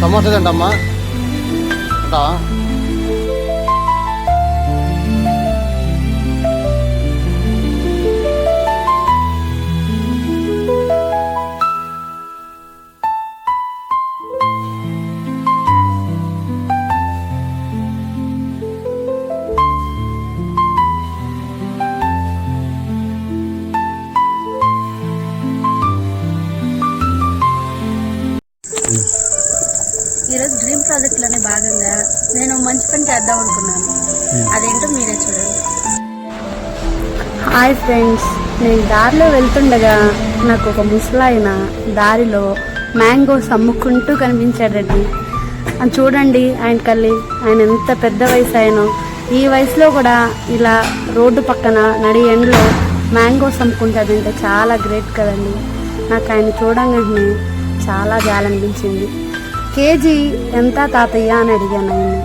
సమోసా తింటమ్మా ఉంటావా hi friends నేను దారిలో వెళ్తుండగా నాకు ఒక ముసలాయన దారిలో మ్యాంగోస్ అమ్ముకుంటూ కనిపించాడండి. అని చూడండి ఆయన కళ్ళి ఆయన ఎంత పెద్ద వయసు ఆయనో ఈ వయసులో కూడా ఇలా రోడ్డు పక్కన నడి ఎండ్లో మ్యాంగోస్ అమ్ముకుంటాడంటే చాలా గ్రేట్ కదండి. నాకు ఆయన చూడంగానే చాలా జాలనిపించింది. కేజీ ఎంత తాతయ్య అని అడిగాను ఆయన.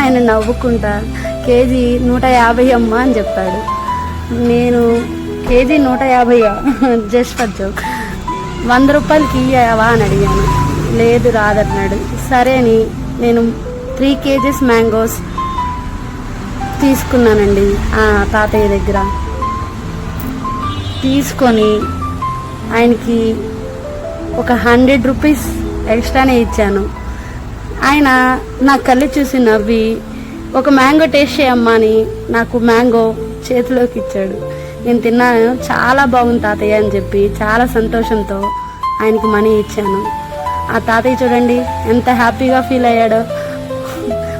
ఆయన నవ్వుకుంటా కేజీ నూట యాభై అమ్మ అని చెప్పాడు. నేను కేజీ నూట యాభై జస్ట్ ఫర్ జోక్. వంద రూపాయలకి ఇయ్యావా అని అడిగాను. లేదు రాదన్నాడు. సరే అని నేను త్రీ కేజీస్ మ్యాంగోస్ తీసుకున్నానండి ఆ తాతయ్య దగ్గర. తీసుకొని ఆయనకి ఒక హండ్రెడ్ రూపీస్ ఎక్స్ట్రానే ఇచ్చాను. ఆయన నా కళ్ళు చూసి నవ్వి ఒక మ్యాంగో టేస్ట్ చేయమ్మా అని నాకు మ్యాంగో చేతిలోకి ఇచ్చాడు. నేను తిన్నాను. చాలా బాగుంది తాతయ్య అని చెప్పి చాలా సంతోషంతో ఆయనకి మనీ ఇచ్చాను. ఆ తాతయ్య చూడండి ఎంత హ్యాపీగా ఫీల్ అయ్యాడో.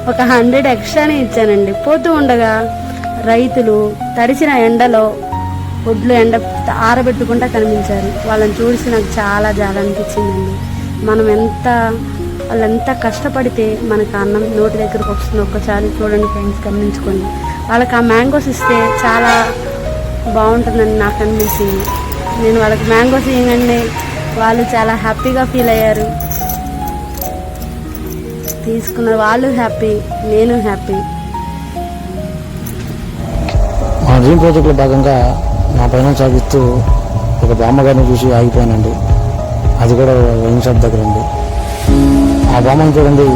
ఒక హండ్రెడ్ ఎక్స్ట్రానే ఇచ్చానండి. పోతూ ఉండగా రైతులు తడిసిన ఎండలో ఒడ్లు ఎండ ఆరబెట్టుకుంటా కనిపించారు. వాళ్ళని చూసి నాకు చాలా జాలి అనిపించిందండి. మనం ఎంత వాళ్ళు ఎంత కష్టపడితే మనకు అన్నం నోటి దగ్గరకు వస్తుంది. ఒక్కసారి చూడండి ఫ్రెండ్స్ గమనించుకోండి. వాళ్ళకి ఆ మ్యాంగోస్ ఇస్తే చాలా బాగుంటుందని నాకు అనిపించింది. నేను వాళ్ళకి మ్యాంగోస్ ఇవ్వగానే వాళ్ళు చాలా హ్యాపీగా ఫీల్ అయ్యారు. తీసుకున్న వాళ్ళు హ్యాపీ నేను హ్యాపీ. మా డ్రీమ్ ప్రాజెక్ట్లో భాగంగా నా పైన సాగిస్తూ ఒక బామ్మగారిని చూసి ఆగిపోయానండి. అది కూడా వైన్ షాప్ దగ్గర ఉంది ఆ బొమ్మను చూడండి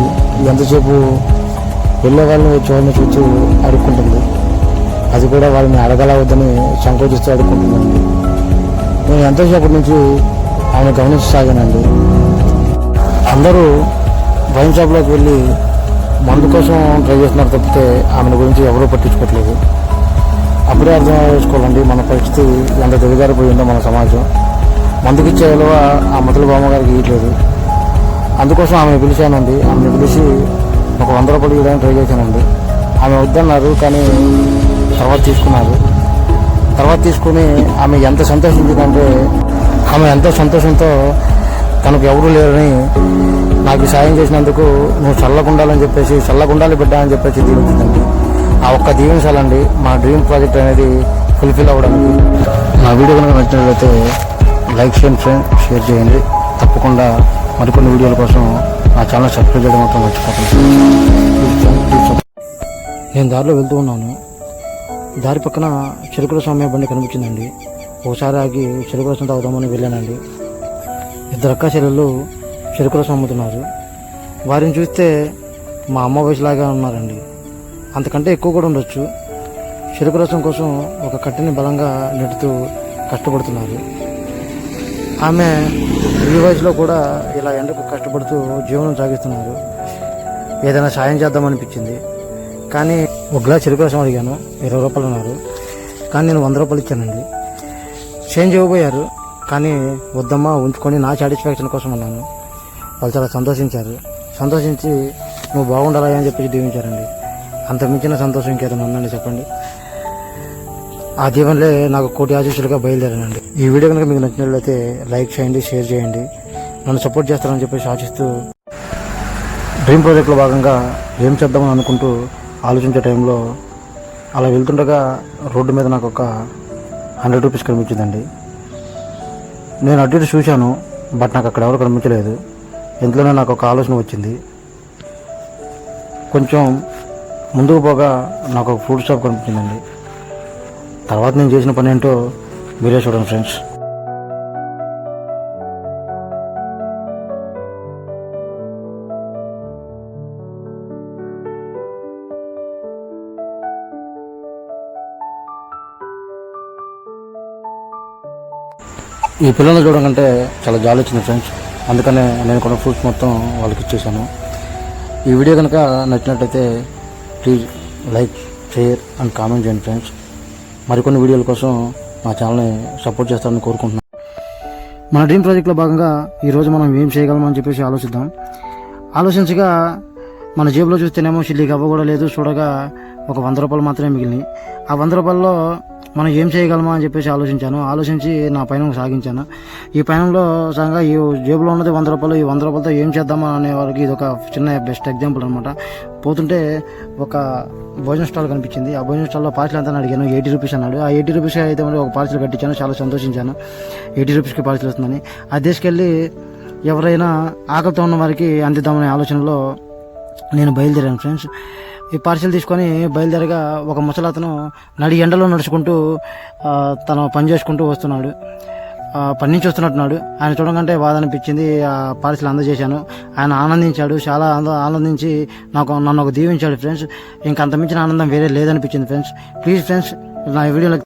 ఎంతసేపు వెళ్ళే వాళ్ళని చూడని చూసి అడుక్కుంటుంది. అది కూడా వాళ్ళని అడగల వద్దని సంకోచిస్తూ అడుక్కుంటుందండి నేను ఎంతసేపటి నుంచి ఆమె గమనించసాగానండి. అందరూ వైన్ షాప్లోకి వెళ్ళి మందు కోసం ట్రై చేస్తున్నారు తప్పితే ఆమెను గురించి ఎవరూ పట్టించుకోవట్లేదు అప్పుడే అర్థం చేసుకోవాలండి మన పరిస్థితి ఎంత దిగజారిపోయిందో మన సమాజం. మందుకిచ్చే విలువ ఆ ముతల బామ్మగారికి ఇవ్వట్లేదు అందుకోసం ఆమె పిలిచానండి. ఆమె పిలిచి ఒక వంద రూపాయలు ఇవ్వడానికి ట్రై చేశానండి. ఆమె వద్దన్నారు కానీ తర్వాత తీసుకున్నారు. తర్వాత తీసుకుని ఆమె ఎంత సంతోషించిందంటే ఆమె ఎంతో సంతోషంతో తనకు ఎవరు లేరని నాకు సాయం చేసినందుకు నువ్వు చల్లకుండాలని చెప్పేసి చల్లకుండాలి బిడ్డ అని చెప్పేసి దీవించిందండి ఆ ఒక్క దీవించాలండి మా డ్రీమ్ ప్రాజెక్ట్ అనేది ఫుల్ఫిల్ అవ్వడానికి. నా వీడియో కనుక నచ్చినట్లయితే లైక్ చేయండి ఫ్రెండ్ షేర్ చేయండి. తప్పకుండా మరికొన్ని వీడియోల కోసం నా ఛానల్ సబ్స్క్రైబ్ చేయడం మాత్రం మర్చిపోకండి. నేను దారిలో వెళ్తూ ఉన్నాను. దారి పక్కన చెరుకుల స్వామి బండి కనిపించిందండి. ఒకసారి ఆగి చెరుకుల రసం తాగుదామని వెళ్ళానండి. ఇద్దరు అక్క చెల్లెళ్ళు చెరుకుల రసం అమ్ముతున్నారు. వారిని చూస్తే మా అమ్మ వయసులాగా ఉన్నారండి. అంతకంటే ఎక్కువ కూడా ఉండొచ్చు. చెరుకు రసం కోసం ఒక కట్టెని బలంగా నెట్టుతూ కష్టపడుతున్నారు. ఆమె ఈ వయసులో కూడా ఇలా ఎండకు కష్టపడుతూ జీవనం సాగిస్తున్నారు. ఏదైనా సాయం చేద్దామనిపించింది. కానీ ఒక గ్లాస్ చెరుకు రసం అడిగాను. ఇరవై రూపాయలు ఉన్నారు కానీ నేను వంద రూపాయలు ఇచ్చానండి. చేంజ్ ఇవ్వబోయారు కానీ వద్దమ్మా ఉంచుకొని నా సాటిస్ఫాక్షన్ కోసం అన్నాను. వాళ్ళు చాలా సంతోషించారు. సంతోషించి నువ్వు బాగుండాలని అని చెప్పి దీవించారండి. అంత మించిన సంతోషం ఇంకేదైనా ఉందండి చెప్పండి. ఆ దీవెనలే నాకు కోటి ఆశీస్సులుగా బయలుదేరానండి. ఈ వీడియో కనుక మీకు నచ్చినట్లయితే లైక్ చేయండి షేర్ చేయండి. నన్ను సపోర్ట్ చేస్తారని చెప్పేసి ఆశిస్తూ డ్రీమ్ ప్రాజెక్ట్లో భాగంగా ఏం చేద్దామని అనుకుంటూ ఆలోచించే టైంలో అలా వెళ్తుండగా రోడ్డు మీద నాకు ఒక హండ్రెడ్ రూపీస్ కనిపించిందండి. నేను అటు ఇటు చూశాను బట్ నాకు అక్కడ ఎవరు కనిపించలేదు. ఇంట్లోనే నాకు ఒక ఆలోచన వచ్చింది. కొంచెం ముందుకు పోగా నాకు ఒక ఫ్రూట్ షాప్ కనిపించిందండి. తర్వాత నేను చేసిన పని ఏంటో మీరే చూడండి ఫ్రెండ్స్. ఈ పిల్లల్ని చూడడం కంటే చాలా జాలి వచ్చింది ఫ్రెండ్స్. అందుకనే నేను కొన్ని ఫ్రూట్స్ మొత్తం వాళ్ళకి ఇచ్చేసాను. ఈ వీడియో కనుక నచ్చినట్టయితే please like share and comment చేయండి ఫ్రెండ్స్. మరికొన్ని వీడియోల కోసం మా ఛానల్ని సపోర్ట్ చేస్తారని కోరుకుంటున్నాను. మన డ్రీమ్ ప్రాజెక్ట్లో భాగంగా ఈరోజు మనం ఏం చేయగలమని చెప్పేసి ఆలోచిద్దాం. ఆలోచించగా మన జేబులో చూస్తేనేమో చిల్లి గవ్వ కూడా లేదు చూడగా ఒక వంద రూపాయలు మాత్రమే మిగిలినాయి. ఆ వంద రూపాయల్లో మనం ఏం చేయగలమా అని చెప్పేసి ఆలోచించాను. ఆలోచించి నా పయనం సాగించాను. ఈ పయనంలో సగంగా ఈ జేబులో ఉన్నది వంద రూపాయలు ఈ వంద రూపాయలతో ఏం చేద్దామా అనే వారికి ఇది ఒక చిన్న బెస్ట్ ఎగ్జాంపుల్ అనమాట పోతుంటే ఒక భోజన స్టాల్ కనిపించింది. ఆ భోజన స్టాల్లో పార్సల్ ఎంత అడిగాను. ఎయిటీ రూపీస్ అన్నాడు. ఆ ఎయిటీ రూపీస్ అయితే మరి ఒక పార్సల్ కట్టించాను. చాలా సంతోషించాను. ఎయిటీ రూపీస్కి పార్సల్ వస్తుందని. ఆ దేశకెళ్ళి ఎవరైనా ఆకలితో ఉన్న వారికి అందిద్దామనే ఆలోచనలో నేను బయలుదేరాను ఫ్రెండ్స్. ఈ పార్సిల్ తీసుకొని బయలుదేరగా ఒక ముసలతను నడి ఎండలో నడుచుకుంటూ తను పని చేసుకుంటూ వస్తున్నాడు. పని నుంచి వస్తున్నట్టున్నాడు. ఆయన చూడగానే బాధ అనిపించింది ఆ పార్సిల్ అందజేశాను. ఆయన ఆనందించాడు. చాలా ఆనందించి నాకు నన్ను ఒక దీవించాడు ఫ్రెండ్స్. ఇంకంత మించిన ఆనందం వేరే లేదనిపించింది ఫ్రెండ్స్. ప్లీజ్ ఫ్రెండ్స్ నా వీడియోలో